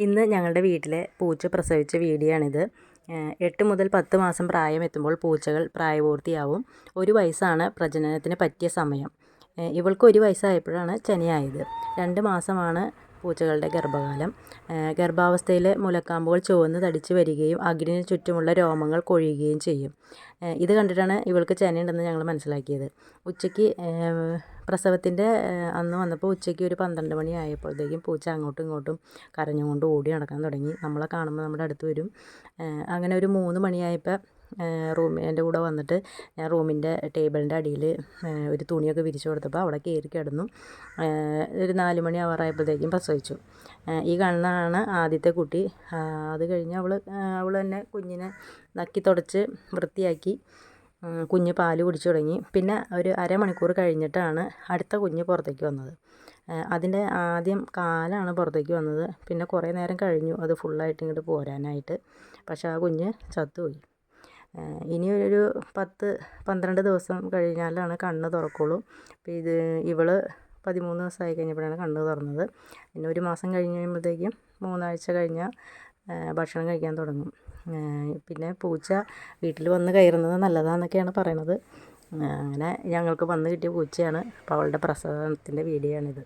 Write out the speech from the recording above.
ഇന്ന് ഞങ്ങളുടെ വീട്ടിലെ പൂച്ച പ്രസവിച്ച വീഡിയോ ആണിത് എട്ട് മുതൽ പത്ത് മാസം പ്രായം എത്തുമ്പോൾ പൂച്ചകൾ പ്രായപൂർത്തിയാവും. ഒരു വയസ്സാണ് പ്രജനനത്തിന് പറ്റിയ സമയം. ഇവൾക്ക് ഒരു വയസ്സായപ്പോഴാണ് ചനിയായത് രണ്ട് മാസമാണ് പൂച്ചകളുടെ ഗർഭകാലം. ഗർഭാവസ്ഥയിൽ മുലക്കാമ്പുകൾ ചുവന്ന് തടിച്ച് വരികയും അകിടിന് ചുറ്റുമുള്ള രോമങ്ങൾ കൊഴിയുകയും ചെയ്യും. ഇത് കണ്ടിട്ടാണ് ഇവൾക്ക് ചെനയുണ്ടെന്ന് ഞങ്ങൾ മനസ്സിലാക്കിയത്. ഉച്ചയ്ക്ക് പ്രസവത്തിന്റെ അന്ന് വന്നപ്പോൾ ഉച്ചയ്ക്ക് ഒരു പന്ത്രണ്ട് മണി ആയപ്പോഴത്തേക്കും പൂച്ച അങ്ങോട്ടും ഇങ്ങോട്ടും കരഞ്ഞുകൊണ്ട് ഓടി നടക്കാൻ തുടങ്ങി. നമ്മളെ കാണുമ്പോൾ നമ്മുടെ അടുത്ത് വരും. അങ്ങനെ ഒരു മൂന്ന് മണിയായപ്പോൾ റൂമിൽ എന്റെ കൂടെ വന്നിട്ട് ഞാൻ റൂമിന്റെ ടേബിളിന്റെ അടിയിൽ ഒരു തുണിയൊക്കെ വിരിച്ചു കൊടുത്തപ്പോൾ അവിടെ കയറി കിടന്നു. ഒരു നാല് മണി ആവാറായപ്പോഴത്തേക്കും പ്രസവിച്ചു. ഈ കാണുന്നതാണ് ആദ്യത്തെ കുട്ടി. അത് കഴിഞ്ഞ് അവൾ അവൾ തന്നെ കുഞ്ഞിനെ നക്കി തുടച്ച് വൃത്തിയാക്കി. കുഞ്ഞ് പാൽ കുടിച്ചു തുടങ്ങി. പിന്നെ ഒരു അരമണിക്കൂർ കഴിഞ്ഞിട്ടാണ് അടുത്ത കുഞ്ഞ് പുറത്തേക്ക് വന്നത്. അതിന്റെ ആദ്യം കാലാണ് പുറത്തേക്ക് വന്നത്. പിന്നെ കുറേ നേരം കഴിഞ്ഞു അത് ഫുള്ളായിട്ട് ഇങ്ങോട്ട് പോരാനായിട്ട്. പക്ഷേ ആ കുഞ്ഞ് ചത്തുപോയി. ഇനി ഒരു പത്ത് പന്ത്രണ്ട് ദിവസം കഴിഞ്ഞാലാണ് കണ്ണ് തുറക്കുള്ളൂ. അപ്പോൾ ഇത് ഇവൾ പതിമൂന്ന് ദിവസമായി കഴിഞ്ഞപ്പോഴാണ് കണ്ണ് തുറന്നത്. പിന്നെ ഒരു മാസം കഴിഞ്ഞ് കഴിയുമ്പോഴത്തേക്കും മൂന്നാഴ്ച കഴിഞ്ഞാൽ ഭക്ഷണം കഴിക്കാൻ തുടങ്ങും. പിന്നെ പൂച്ച വീട്ടിൽ വന്ന് കയറുന്നത് നല്ലതാണെന്നൊക്കെയാണ് പറയണത്. അങ്ങനെ ഞങ്ങൾക്ക് വന്ന് കിട്ടിയ പൂച്ചയാണ്. അപ്പോൾ അവളുടെ പ്രസവത്തിന്റെ വീഡിയോ ആണിത്